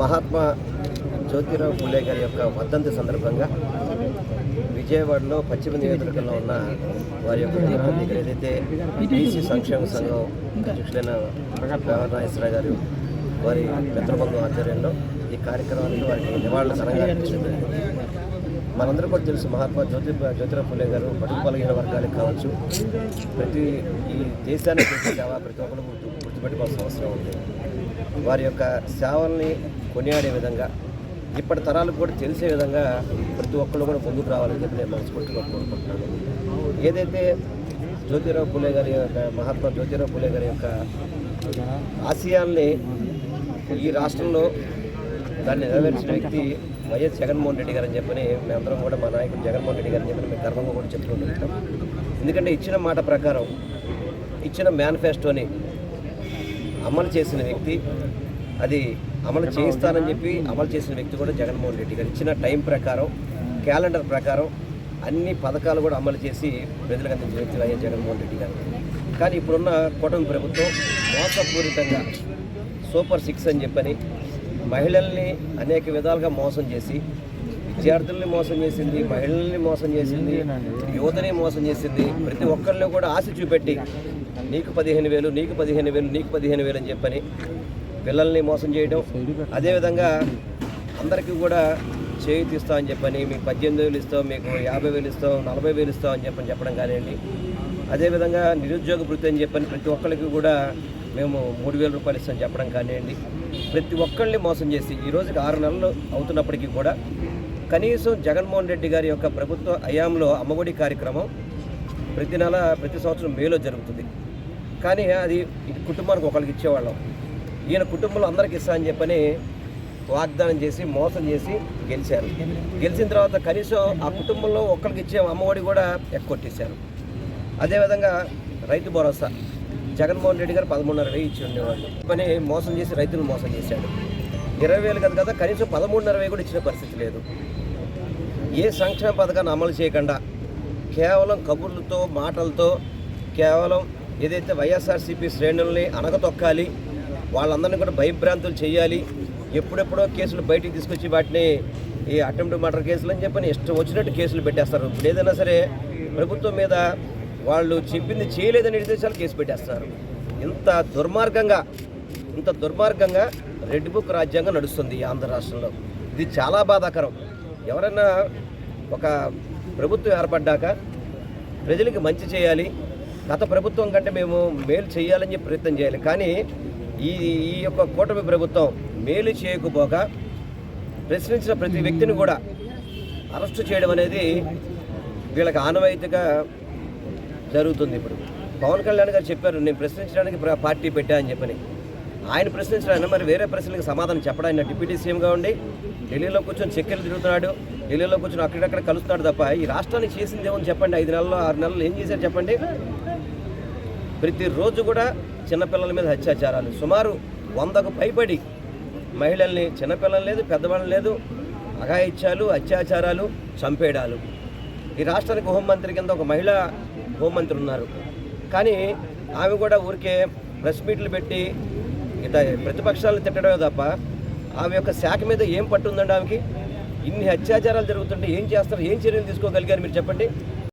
మహాత్మా జ్యోతిరావు ఫులే గారి యొక్క వర్ధంతి సందర్భంగా విజయవాడలో పశ్చిమ నియోజకవర్గంలో ఉన్న వారి యొక్క దగ్గర ఏదైతే బీసీ సంక్షేమ సంఘం అధ్యక్షులైన నాగేశ్వరరావు గారు వారి మిత్రబంధు ఆధ్వర్యంలో ఈ కార్యక్రమానికి వారికి నివాళులు ఘనంగా మనందరూ కూడా తెలుసు మహాత్మా జ్యోతి జ్యోతిరావు ఫులే గారు బడుగు బలహీన వర్గాలకు కావచ్చు. ప్రతి ఈ దేశానికి సేవ ప్రతి ఒక్కరు గుర్తు గుర్తుపెట్టుకోవాల్సిన అవసరం ఉంది. వారి యొక్క సేవల్ని కొనియాడే విధంగా ఇప్పటి తరాలకు కూడా తెలిసే విధంగా ప్రతి ఒక్కళ్ళు కూడా ముందుకు రావాలని చెప్పి నేను మనస్ఫూర్తిగా కోరుకుంటున్నాను. ఏదైతే జ్యోతిరావు పూలే గారి యొక్క మహాత్మా జ్యోతిరావు పూలే గారి యొక్క ఆశయాల్ని ఈ రాష్ట్రంలో దాన్ని నెరవేర్చిన వ్యక్తి వైఎస్ జగన్మోహన్ రెడ్డి గారు అని చెప్పని మేమందరం కూడా మా నాయకుడు జగన్మోహన్ రెడ్డి గారు అని చెప్పని మేము గర్వంగా కూడా చెప్పుకుంటుంటాం ఎందుకంటే ఇచ్చిన మాట ప్రకారం ఇచ్చిన మేనిఫెస్టోని అమలు చేసిన వ్యక్తి అది అమలు చేయిస్తానని చెప్పి అమలు చేసిన వ్యక్తి కూడా జగన్మోహన్ రెడ్డి గారు ఇచ్చిన టైం ప్రకారం క్యాలెండర్ ప్రకారం అన్ని పథకాలు కూడా అమలు చేసి ప్రజలకు అందించిన వ్యక్తులు అయ్యే జగన్మోహన్ రెడ్డి గారు. కానీ ఇప్పుడున్న కూటమి ప్రభుత్వం మోసపూరితంగా సూపర్ సిక్స్ అని చెప్పని మహిళల్ని అనేక విధాలుగా మోసం చేసి విద్యార్థుల్ని మోసం చేసింది మహిళల్ని మోసం చేసింది యువతని మోసం చేసింది ప్రతి ఒక్కరిని కూడా ఆశ చూపెట్టి నీకు పదిహేను వేలు నీకు పదిహేను వేలు నీకు పదిహేను వేలు అని చెప్పని పిల్లల్ని మోసం చేయడం అదేవిధంగా అందరికీ కూడా చేయి ఇస్తాం అని చెప్పని మీకు పద్దెనిమిది వేలు ఇస్తాం మీకు యాభై వేలు ఇస్తాం నలభై వేలు ఇస్తాం అని చెప్పని చెప్పడం కానివ్వండి. అదేవిధంగా నిరుద్యోగ వృత్తి అని చెప్పని ప్రతి ఒక్కరికి కూడా మేము మూడు వేల రూపాయలు ఇస్తామని చెప్పడం కానివ్వండి. ప్రతి ఒక్కరిని మోసం చేసి ఈ రోజుకి ఆరు నెలలు అవుతున్నప్పటికీ కూడా కనీసం జగన్మోహన్ రెడ్డి గారి యొక్క ప్రభుత్వ హయాంలో అమ్మఒడి కార్యక్రమం ప్రతి నెల ప్రతి సంవత్సరం మేలో జరుగుతుంది. కానీ అది కుటుంబానికి ఒకరికి ఇచ్చేవాళ్ళం. ఈయన కుటుంబంలో అందరికి ఇస్తా అని చెప్పని వాగ్దానం చేసి మోసం చేసి గెలిచారు. గెలిచిన తర్వాత కనీసం ఆ కుటుంబంలో ఒక్కరికి ఇచ్చే అమ్మఒడి కూడా ఎక్కొట్టేశారు. అదేవిధంగా రైతు భరోసా. జగన్మోహన్ రెడ్డి గారు పదమూడున్నర వెయ్యి ఇచ్చి ఉండేవాళ్ళు. పని మోసం చేసి రైతులు మోసం చేశాడు. ఇరవై వేలు కదా కదా కనీసం పదమూడున్నర వెయ్యి కూడా ఇచ్చిన పరిస్థితి లేదు. ఏ సంక్షేమ పథకాన్ని అమలు చేయకుండా కేవలం కబుర్లతో మాటలతో కేవలం ఏదైతే వైఎస్ఆర్సీపీ శ్రేణుల్ని అణగతొక్కాలి వాళ్ళందరినీ కూడా భయభ్రాంతులు చేయాలి ఎప్పుడెప్పుడో కేసులు బయటికి తీసుకొచ్చి వాటిని ఈ అటెంప్ట్ మర్డర్ కేసులు అని చెప్పని ఇష్టం వచ్చినట్టు కేసులు పెట్టేస్తారు. ఇప్పుడు ఏదైనా సరే ప్రభుత్వం మీద వాళ్ళు చెప్పింది చేయలేదని నిర్దేశాలు కేసు పెట్టేస్తారు. ఇంత దుర్మార్గంగా ఇంత దుర్మార్గంగా రెడ్ బుక్ రాజ్యాంగం నడుస్తుంది ఈ ఆంధ్ర రాష్ట్రంలో. ఇది చాలా బాధాకరం. ఎవరైనా ఒక ప్రభుత్వం ఏర్పడ్డాక ప్రజలకి మంచి చేయాలి గత ప్రభుత్వం కంటే మేము మేలు చేయాలని చెప్పి ప్రయత్నం చేయాలి. కానీ ఈ ఈ యొక్క కూటమి ప్రభుత్వం మేలు చేయకపోగా ప్రశ్నించిన ప్రతి వ్యక్తిని కూడా అరెస్టు చేయడం అనేది వీళ్ళకి ఆనవాయితీగా జరుగుతుంది ఇప్పుడు. పవన్ కళ్యాణ్ గారు చెప్పారు నేను ప్రశ్నించడానికి పార్టీ పెట్టా అని చెప్పని. ఆయన ప్రశ్నించడానికి మరి వేరే ప్రశ్నలకు సమాధానం చెప్పడం? ఆయన డిప్యూటీ సీఎంగా ఉండి ఢిల్లీలో కూర్చొని చెక్కలు తిరుగుతున్నాడు ఢిల్లీలో కూర్చొని అక్కడక్కడ కలుస్తున్నాడు తప్ప ఈ రాష్ట్రానికి చేసింది ఏమని చెప్పండి. ఐదు నెలల్లో ఆరు నెలలు ఏం చేశారు చెప్పండి? ప్రతిరోజు కూడా చిన్నపిల్లల మీద అత్యాచారాలు. సుమారు వందకు పైబడి మహిళల్ని చిన్నపిల్లలు లేదు పెద్దవాళ్ళని లేదు అఘాయిత్యాలు అత్యాచారాలు చంపేయడాలు. ఈ రాష్ట్రానికి హోంమంత్రి కింద ఒక మహిళా హోంమంత్రి ఉన్నారు. కానీ ఆమె కూడా ఊరికే ప్రెస్ మీట్లు పెట్టి ఇత ప్రతిపక్షాలను తిట్టడమే తప్ప ఆమె యొక్క శాఖ మీద ఏం పట్టుందండి ఆమెకి? ఇన్ని అత్యాచారాలు జరుగుతుంటే ఏం చేస్తారు? ఏం చర్యలు తీసుకోగలిగారు మీరు చెప్పండి?